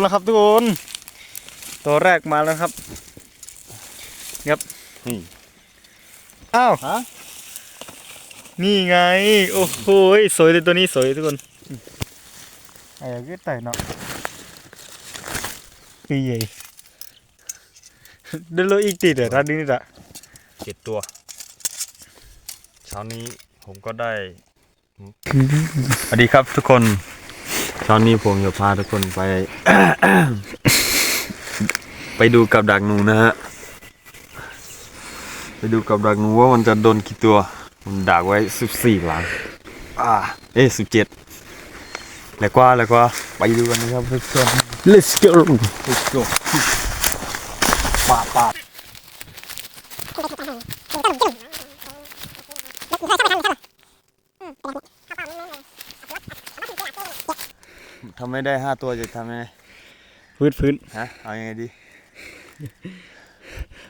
แล้วครับทุกคน ตัวแรกมาแล้วครับครับนี่อ้าวฮะนี่ไง โอ้โหสวยเลยตัวนี้สวยทุกคนไอ้ก็ไต่เนาะปีใหญ่เดินโลอีกติดเหรอท่านนี้จ้ะเจ็ดตัว เช้านี้ผมก็ได้ สวัสดีครับทุกคน เช้านี้ผมจะพาทุกคนไป ไปดูกับดักหนูนะฮะ ไปดูกับดักหนูว่ามันจะโดนกี่ตัว ผมดักไว้สิบสี่หลังอ่าเอ้สิบเจ็ดแล้วก็แล้วก็ไปดูกันนะครับทุกคน let's go let's go ป่าป่า ทำไม่ได้ห้าตัวจะทำยังไงพื้นพื้นฮะเอายังไงดี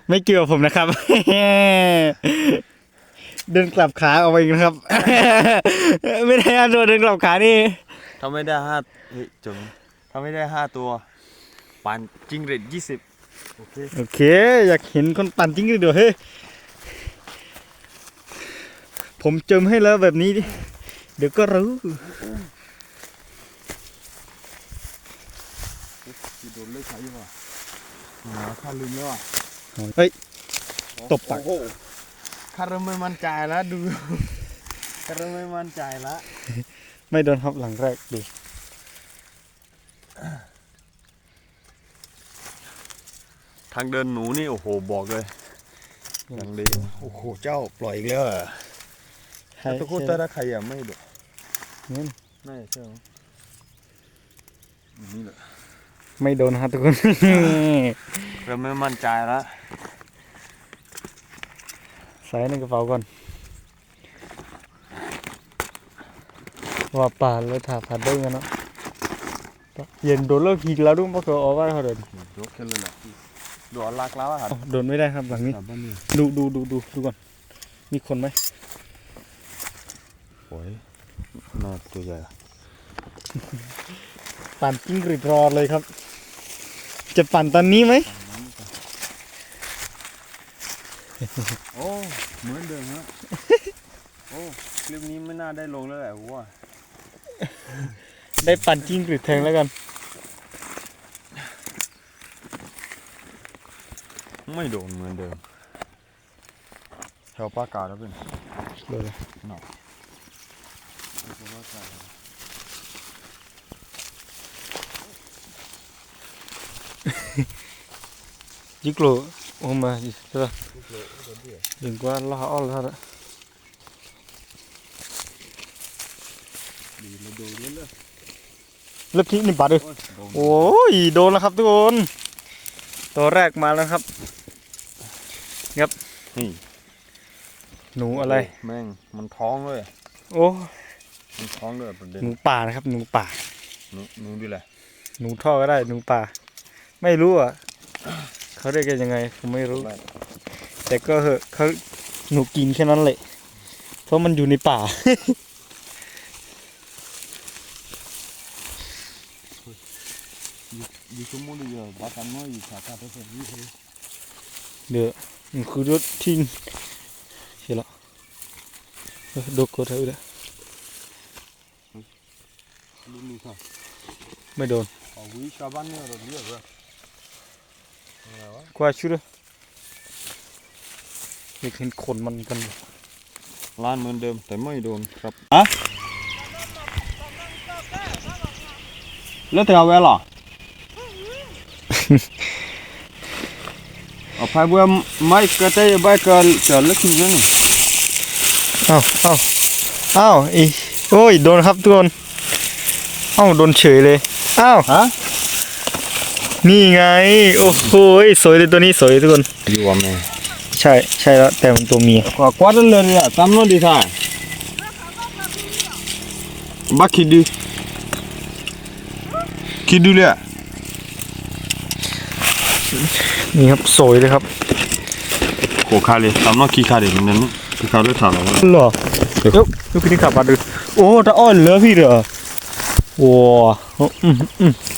ไม่เกี่ยวผมนะครับ เดินกลับขาออกไปอีกนะครับ ไม่ได้อาโดนเดินกลับขานี่ทำไม่ได้ห้าเฮ้ยจงทำไม่ได้ห้าตัวปานจิงเรดยี่สิบโอเคโอเค อยากเห็นคนปั่นจริงดิเดี๋ยวเฮ้ยผมเจิมให้แล้วแบบนี้ดิเดี๋ยวก็รู้ ดนเลิกใช้ยังไงหาข้าลืมแล้วอะเฮ้ย ตบปากโอ้โหข้าเริ่มไม่มั่นใจแล้วดูข้าเริ่มไม่มั่นใจแล้วไม่โดนครับหลังแรกดูทางเดินหนูนี่ โอ้โห บอกเลยอย่างดีโอ้โห เจ้าปล่อยอีกแล้วเหรอให้ตะคุตะระใครอะไม่ดูงั้นไม่ใช่หรอนี่แหละ ไม่โดนครับทุกคน เริ่มไม่มั่นใจแล้วใส่ในกระเป๋าก่อน ว่าป่าเลยถาผัดได้กันเนาะเย็นโดนเลิกอีกแล้วดุ้งเพราะเขาออกว่าเขาเดินยกขึ้นเลยแหละดูอัลลักแล้วอะอ๋อโดนไม่ได้ครับหลังนี้กลับบ้านนี่ดูดูดูดูดูก่อน มีคนไหมโอ้ยน่าตัวใหญ่อะปั่นจิ้งหรีดรอเลยครับ จะปั่นตอนนี้ไหมโอ้เหมือนเดิมฮะโอ้คลิปนี้ไม่น่าได้ลงแล้วแหละว่าได้ปั่นจิ้งหรีดแทงแล้วกัน ไม่โดนเหมือนเดิมแถวปากกาแล้วเป็นโดนเลยจิกโลโอ้มาใช่ปะถึงกว่าล่าอ้อลแล้วนะดีมาดูเรื่อยเลิกคิกนี่ ปัดเลยๆโอ้ยโดนแล้วครับทุกคนตัวแรกมาแล้วครับนี่หนูอะไร แม่งมันท้องเลยโอ้มันท้องเลยประเด็นหนูป่านะครับ หนูป่าหนูหนูดีแหละหนูท่อก็ได้หนูป่า ไม่รู้อะเขาเรียกกันยังไงผมไม่รู้ แต่ก็เหอะเขาหนูกินแค่นั้นแหละเพราะมันอยู่ในป่าดีชั่วโมงเดียวบ้ากันน้อยอยู่ขาตาเพื่อนนี่คือเดี๋ยวมันคือรถทิ้งเห็นละเออดกก็เท่าเลยลูกนี่ค่ะไม่โดน กว่าอะไรวะกว่าชุดเลยอยากเห็นขนมันกันอยู่ร้านเหมือนเดิมแต่ไม่โดนครับแล้วแต่เอาไว้หรอเอาไปเบื่อไม่กระเตยใบเกินเจอลึกนี่นี่เอ้าเอ้าเอ้าอีโอ้ยโดนครับทุกคนเอ้าโดนเฉยเลยเอ้าฮะ นี่ไง โอ้โหสวยเลยตัวนี้สวยทุกคนอยู่ว่าแม่ใช่ใช่แล้วแต่มันตัวเมียกว่ากว่าเลยเนี่ยตามโน้นดีท่าบักคิดดูคิดดูเลยนี่ครับสวยเลยครับโคคาเลยตามโน้นขี้คาเลยมันนั่นขี้คาเลยท่าเราหรอเดี๋ยวดูพี่นี่ขับมาดูโอ้ถ้าอ้อนเหลือพี่เหรอว้าอืมอืมยูก็หลอกไหลดีกว่าเลยนะวัดกูโอ้ยไอ้ก็แต่เนาะโอ้ยปุยปุยก็ตะปุยงาถ้าพี่ว่าอะกูละกูปูพินดิสิเตปูลิหนูแดงอะนึกเอาเลยเลยเดี๋ยวอะเมื่อที่เมื่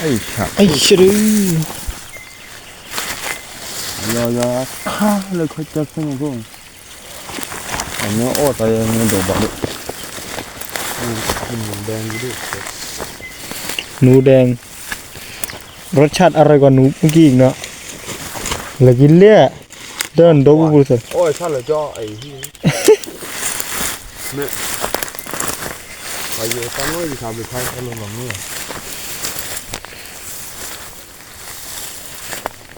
ซื้อแล้วดูค่ะดีโดบูบูเราทำเหมือนนั้นเลยตะเกียบพลาดเนี่ยเดี๋ยวต้องเลยทุกตัวนะครับเหลือคือว่าเออแต่ไอ้ฉะไอ้ชิรุยอยาฮ่าเลยเขาจะสนุกก็อันนี้โอ้ตายเงินดอกบักเลยหนูแดงอยู่ด้วยหนูแดง รสชาติอร่อยกว่าหนูเมื่อกี้อีกเนาะเหลือกินเลี้ยเดินโดบุบุษโอ้ยถ้าเลยจ่อไอ้ที่เนี่ยไปเยอะตั้งเลยทำไปใช้อารมณ์แบบนี้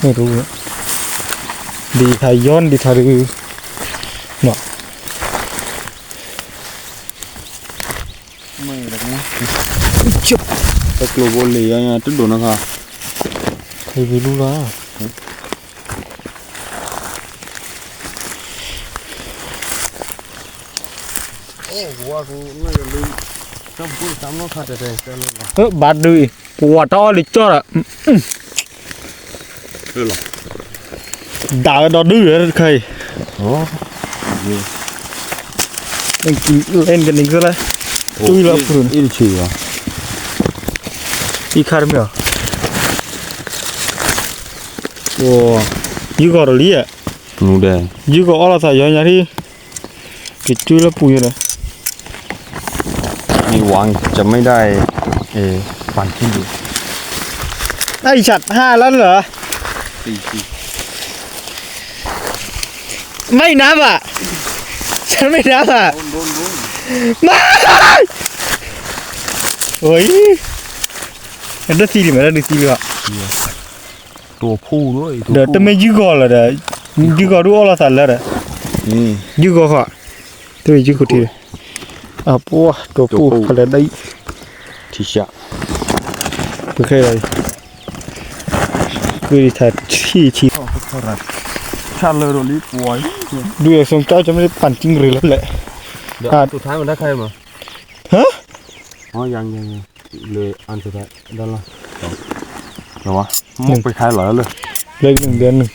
ดูเอาว่าชันเลยเหรอ เดินโดคิคาระขยามินี่คิดดีๆคิดดีๆให้เราก็กินให้กดวอซื้อเลยนะเดี๋ยวก็โดน ไหน ไม่รู้อะดีทายย้อนดีทารือเนาะ ไม่หรอกนะ จุบ ตะกลัวบอลเลยอ่ะตุ๊ดโดนนะคะ ใครไม่รู้ล่ะ โอ้กูว่ากูน่าจะลืมจำพูดซ้ำว่าขาดแต่แต่แต่เลยนะ เออบาดดื้อปวดท้อลิจ้อละ เออหรอ ด่าดอดื้อเลยใคร โอ้ ยังกินเล่นกันอีกแล้ว ตุ้ยละ พื้นอีลชีอะอีคาร์เมียโอ้ยูก็รลีอะหนูแดงยูก็อลาซาย้อนยาที่กิจุยละปุยเลยมีหวังจะไม่ได้เออปั่นขึ้นอยู่ไอ้ฉัดห้าแล้วเหรอ สี่สี่ไม่นับอะ ฉันไม่นับอะโดนโดนโดนมาโอ้ยอันนั้นซีรีส์มันอันนั้นซีรีส์อะตัวผู้ด้วยตัวเดี๋ยวจะไม่ยูก็ละเด้อยูก็รู้อลาซาแล้วเด้อนี่ยูก็ค่ะตัวยูก็ทีอะปัวตัวปูเขาเลยได้ทิชะเพื่อใครเลยคือถ้าที่ที่เท่าไหรชันเลย โดนรีบป่วยดูอย่างทรงเจ้าจะไม่ได้ปั่นจริงหรือแล้วแหละเดี๋ยวอะสุดท้ายมันได้ใครมาฮะอ๋อยังยังยังเลยอันสุดท้ายด้านล่างสองเดี๋ยววะมุกไปขายเหรอเลยเลยหนึ่งเดือนหนึ่ง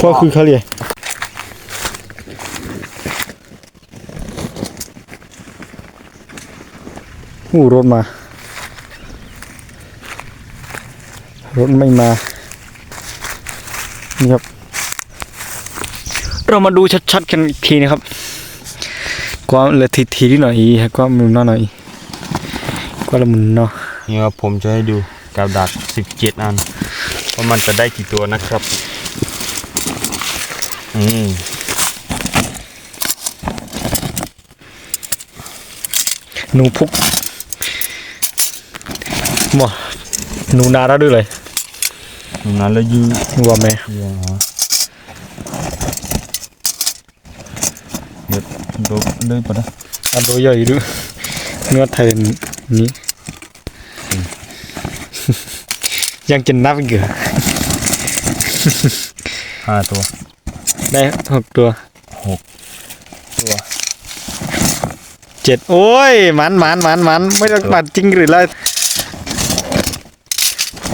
พ่อคือเขาเรียกหูรถมา รถไม่มา นี่ครับ เรามาดูชัดๆกันอีกทีนะครับความเหลือทีทีนิดหน่อยให้ความมุนน้อยหน่อยความละมุนเนาะเนี่ยครับผมจะให้ดูกาวดักสิบเจ็ดอันว่ามันจะได้กี่ตัวนะครับ อืมหนูพุกหมอหนูนาแล้วด้วยเลย นั้นแล้วยืดว่าไหมเดี๋ยวฮะเดี๋ยวโดนเลยปะนะอันตัวใหญ่ด้วยเนื้อไทยนี้ยังจะนับอีกเหรอห้าตัว ได้หกตัวตัวเจ็ดโอ้ยหมันหมันหมันหมันไม่ต้องปัดจริงหรือไร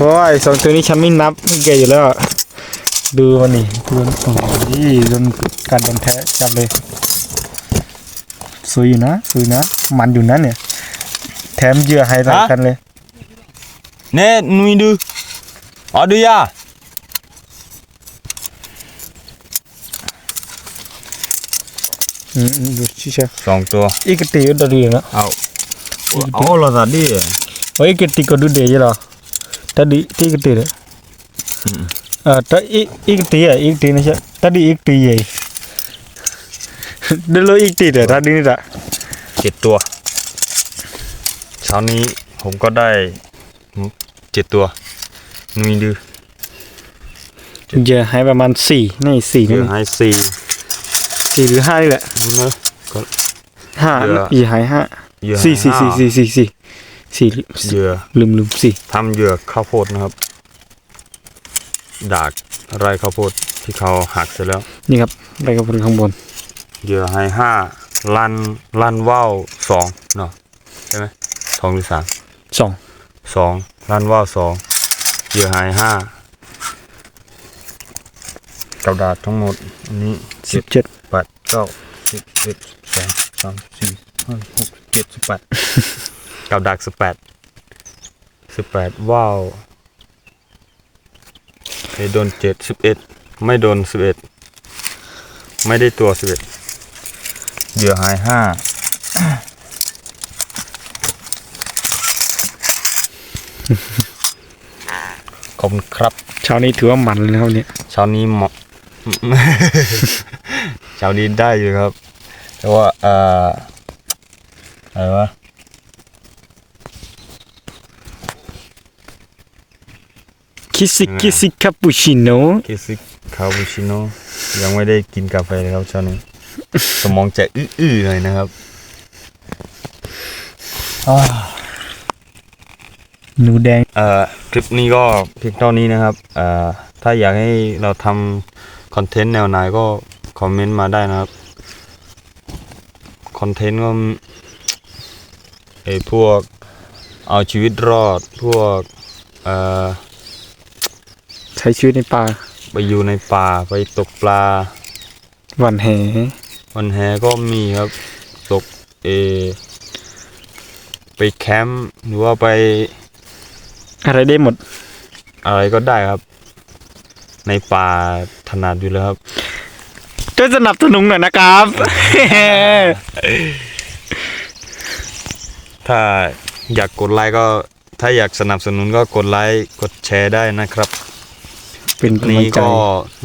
ราะว่าไอ้สองตัวนี้ฉันไม่นับไม่แกอยู่แล้วอะดูมันนี่ดูมันโอ้ยโดนการโดนแทะจับเลยสวยอยู่นะสวยนะ มันอยู่นะเนี่ย แถมเหยื่อไฮไลท์กันเลย Nè, nuôi đưa. Ở đưa ya. อืมอืมดูชิชะ Song tua. อีกตีก็ดูดีนะ Au. Oh là tadi. โอ้ยอีกตีก็ดูดีใช่หรอตัดดีที่อีกตีเลย Mm. เอ่อตัดอีอีกตีอะอีกตีนะใช่ตัดดีอีกตีใหญ่เดี๋ยวเราอีกตีเดี๋ยวตัดดีนี่ละเจ็ดตัว เช้านี้ผมก็ได้เจ็ดตัวนุยดือเหยื่อให้ประมาณสี่นี่สี่เหนี่ลือให้สี่สี่หรือห้านี่แหละนะก็ห้าเหยื่อเหยื่อหายห้าเหยื่อสี่สี่ให้สี่ห้าสี่สี่สี่ สี่เหยื่อลืมลืมสี่ทำเหยื่อข้าวโพดนะครับ ดากไรข้าวโพดที่เขาหักเสร็จแล้ว นี่ครับไปกับบนข้างบน เหยื่อให้ห้าลันลันว่าวสองเนาะใช่ไหมสองหรือสามสองสองลันว่าวสองเหยื่อให้ห้ากับดาษทั้งหมดอันนี้สิบเจ็ดแปดเก้าสิบสิบสองสามสี่ห้าหกเจ็ดสิบแปด กับดักสิบแปดสิบแปดว้าวไอ้โดนเจ็ดสิบเอ็ดไม่โดนสิบเอ็ดไม่ได้ตัวสิบเอ็ดเหยื่อหายห้าขอบคุณครับเช้านี้ถือว่ามันเลยนะครับเนี่ยเช้านี้เหมาะ เช้านี้ได้อยู่ครับ แต่ว่าเอ่ออะไรวะ คิสิคิสิคาปูชิโน่คิซิคาปูชิโน่ยังไม่ได้กินกาแฟเลยครับเช้านี้สมองจะอื้อๆหน่อยนะครับหนูแดงเอ่อคลิปนี้ก็เพียงเท่านี้นะครับเอ่อถ้าอยากให้เราทำคอนเทนต์แนวไหนก็คอมเมนต์มาได้นะครับคอนเทนต์ก็ไอพวกเอาชีวิตรอดพวกเอ่อใช้ชีวิตในป่าไปอยู่ในป่าไปตกปลา หวันแหวันแฮก็มีครับ ตกเออไปแคมป์หรือว่าไปอะไรได้หมด อะไรก็ได้ครับ ในป่าถนัดอยู่แล้วครับช่วยสนับสนุนหน่อยนะครับ ถ้าอยากกดไลค์ก็ถ้าอยากสนับสนุนก็กดไลค์กดแชร์ได้นะครับ เป็นกำลันี้งใจก็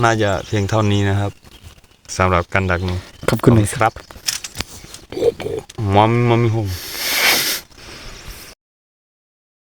น่าจะเพียงเท่านี้นะครับสำหรับการดักหนูขอบคุณหน่อยครับมอมมอมมีหงค